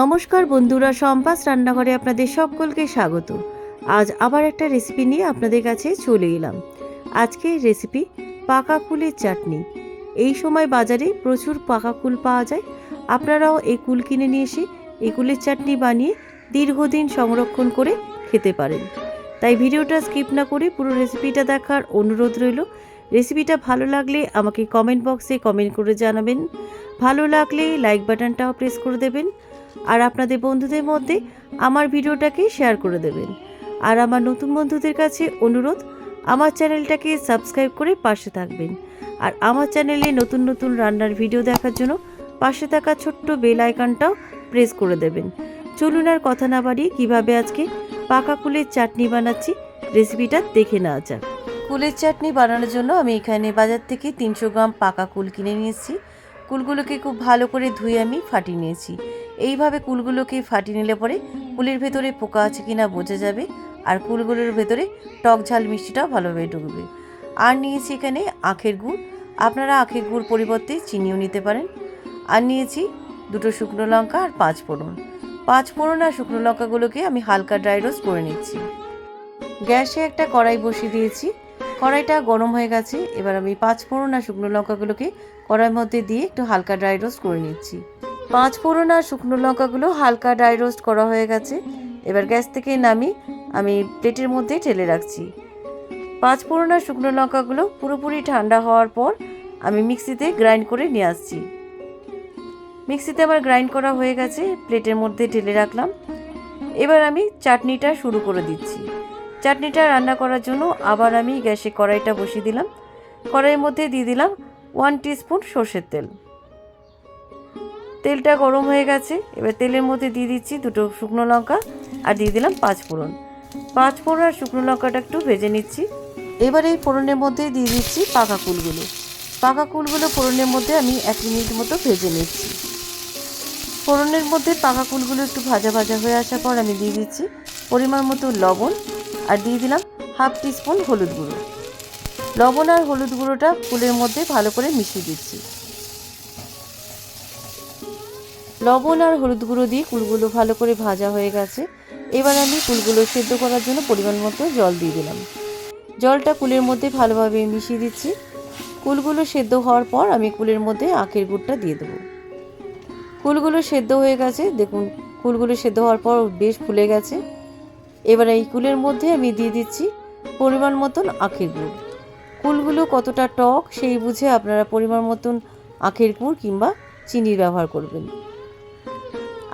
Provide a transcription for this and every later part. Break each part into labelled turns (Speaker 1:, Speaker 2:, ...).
Speaker 1: নমস্কার বন্ধুরা সম্পাস রান্নাঘরে আপনাদের সকলকে স্বাগত। আজ আবার একটা রেসিপি নিয়ে আপনাদের কাছে চলে এলাম। আজকের রেসিপি পাকা কুলের চাটনি। এই সময় বাজারে প্রচুর পাকা কুল পাওয়া যায়। আপনারাও এই কুল কিনে নিয়ে এসে এই কুলের চাটনি বানিয়ে দীর্ঘদিন সংরক্ষণ করে খেতে পারেন। তাই ভিডিওটা স্কিপ না করে পুরো রেসিপিটা দেখার অনুরোধ রইল। রেসিপিটা ভালো লাগলে আমাকে কমেন্ট বক্সে কমেন্ট করে জানাবেন। ভালো লাগলে লাইক বাটনটাও প্রেস করে দেবেন। আর আপনাদের বন্ধুদের মধ্যে আমার ভিডিওটাকে শেয়ার করে দেবেন। আর আমার নতুন বন্ধুদের কাছে অনুরোধ, আমার চ্যানেলটাকে সাবস্ক্রাইব করে পাশে থাকবেন। আর আমার চ্যানেলে নতুন নতুন রান্নার ভিডিও দেখার জন্য পাশে থাকা ছোট্ট বেল আইকনটাও প্রেস করে দেবেন। চলুন আর কথা না বাড়িয়ে কীভাবে আজকে পাকা কুলের চাটনি বানাচ্ছি রেসিপিটা দেখে নেওয়া যাক। কুলের চাটনি বানানোর জন্য আমি এখানে বাজার থেকে তিনশো গ্রাম পাকা কুল কিনে নিয়েছি। কুলগুলোকে খুব ভালো করে ধুয়ে আমি ফাটিয়ে নিয়েছি। এইভাবে কুলগুলোকে ফাটিয়ে নিলে পরে কুলের ভেতরে পোকা আছে কিনা বোঝা যাবে, আর কুলগুলোর ভেতরে টক ঝাল মিষ্টিটাও ভালোভাবে ঢুকবে। আর নিয়েছি এখানে আখের গুড়। আপনারা আখের গুড় পরিবর্তে চিনিও নিতে পারেন। আর নিয়েছি দুটো শুকনো লঙ্কা আর পাঁচ ফোড়ন। পাঁচ ফোড়ন আর শুকনো লঙ্কাগুলোকে আমি হালকা ড্রাই রোস্ট করে নিচ্ছি। গ্যাসে একটা কড়াই বসিয়ে দিয়েছি। কড়াইটা গরম হয়ে গেছে। এবার আমি পাঁচ ফোড়ন আর শুকনো লঙ্কাগুলোকে কড়াইয়ের মধ্যে দিয়ে একটু হালকা ড্রাই রোস্ট করে নিচ্ছি। পাঁচ ফোড়ন আর শুকনো লঙ্কাগুলো হালকা ড্রাই রোস্ট করা হয়ে গেছে। এবার গ্যাস থেকে নামি, আমি প্লেটের মধ্যে ঢেলে রাখছি। পাঁচ ফোড়ন আর শুকনো লঙ্কাগুলো পুরোপুরি ঠান্ডা হওয়ার পর আমি মিক্সিতে গ্রাইন্ড করে নিয়ে আসছি। মিক্সিতে আমার গ্রাইন্ড করা হয়ে গেছে, প্লেটের মধ্যে ঢেলে রাখলাম। এবার আমি চাটনিটা শুরু করে দিচ্ছি। চাটনিটা রান্না করার জন্য আবার আমি গ্যাসে কড়াইটা বসিয়ে দিলাম। কড়াইয়ের মধ্যে দিয়ে দিলাম ওয়ান টিস্পুন সর্ষের তেল। তেলটা গরম হয়ে গেছে। এবার তেলের মধ্যে দিয়ে দিচ্ছি দুটো শুকনো লঙ্কা আর দিয়ে দিলাম পাঁচ ফোড়ন। পাঁচ ফোড়ন আর শুকনো লঙ্কাটা একটু ভেজে নিচ্ছি। এবার এই ফোড়নের মধ্যে দিয়ে দিচ্ছি পাকা কুলগুলো। পাকা কুলগুলো ফোড়নের মধ্যে আমি এক মিনিট মতো ভেজে নিচ্ছি। ফোড়নের মধ্যে পাকা কুলগুলো একটু ভাজা ভাজা হয়ে আসার পর আমি দিয়ে দিচ্ছি পরিমাণ মতো লবণ আর দিয়ে দিলাম হাফ টিস্পুন হলুদ গুঁড়ো। লবণ আর হলুদ গুঁড়োটা ফুলের মধ্যে ভালো করে মিশিয়ে দিচ্ছি। লবণ আর হলুদ গুঁড়ো দিয়ে কুলগুলো ভালো করে ভাজা হয়ে গেছে। এবার আমি কুলগুলো সেদ্ধ করার জন্য পরিমাণ মতো জল দিয়ে দিলাম। জলটা কুলের মধ্যে ভালোভাবে মিশিয়ে দিচ্ছি। কুলগুলো সেদ্ধ হওয়ার পর আমি কুলের মধ্যে আখের গুড়টা দিয়ে দেবো। কুলগুলো সেদ্ধ হয়ে গেছে। দেখুন, কুলগুলো সেদ্ধ হওয়ার পর বেশ ফুলে গেছে। এবার এই কুলের মধ্যে আমি দিয়ে দিচ্ছি পরিমাণ মতন আখের গুড়। কুলগুলো কতটা টক সেই বুঝে আপনারা পরিমাণ মতন আখের গুড় কিংবা চিনির ব্যবহার করবেন।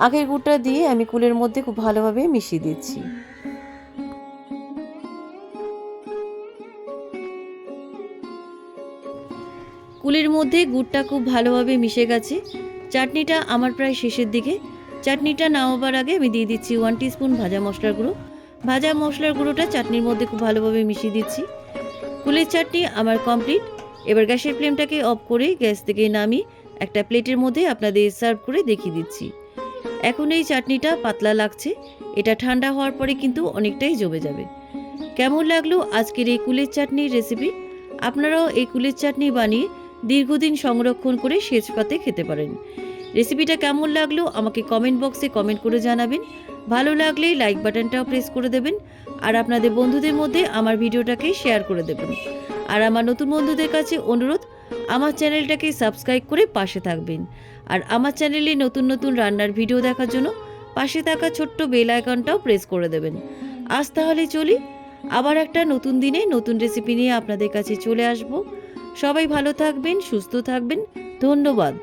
Speaker 1: আখের গুড়টা দিয়ে আমি কুলের মধ্যে খুব ভালোভাবে মিশিয়ে দিচ্ছি। কুলের মধ্যে গুড়টা খুব ভালোভাবে মিশে গেছে। চাটনিটা আমার প্রায় শেষের দিকে। চাটনিটা নামাবার আগে আমি দিয়ে দিচ্ছি ওয়ান টিস্পুন ভাজা মশলার গুঁড়ো। ভাজা মশলার গুঁড়োটা চাটনির মধ্যে খুব ভালোভাবে মিশিয়ে দিচ্ছি। কুলের চাটনি আমার কমপ্লিট এবার গ্যাসের ফ্লেমটাকে অফ করে গ্যাস থেকে নামিয়ে একটা প্লেটের মধ্যে আপনাদের সার্ভ করে দেখিয়ে দিচ্ছি। এখন এই চাটনিটা পাতলা লাগছে। এটা ঠান্ডা হওয়ার পরে কিন্তু অনেকটাই জমে যাবে। কেমন লাগল আজকের এই কুলের চাটনির রেসিপি আপনারাও এই কুলের চাটনি বানিয়ে দীর্ঘদিন সংরক্ষণ করে সেচ পাতে খেতে পারেন। রেসিপিটা কেমন লাগল আমাকে কমেন্ট বক্সে কমেন্ট করে জানাবেন। ভালো লাগলে লাইক বাটনটাও প্রেস করে দেবেন। আর আপনাদের বন্ধুদের মধ্যে আমার ভিডিওটাকে শেয়ার করে দেবেন। আর আমার নতুন বন্ধুদের কাছে অনুরোধ আমার চ্যানেলটাকে সাবস্ক্রাইব করে পাশে থাকবেন। আর আমার চ্যানেলে নতুন নতুন রান্নার ভিডিও দেখার জন্য পাশে থাকা ছোট্ট বেল আইকনটাও প্রেস করে দেবেন। আজ তাহলে চলি, আবার একটা নতুন দিনে নতুন রেসিপি নিয়ে আপনাদের কাছে চলে আসব। সবাই ভালো থাকবেন, সুস্থ থাকবেন, ধন্যবাদ।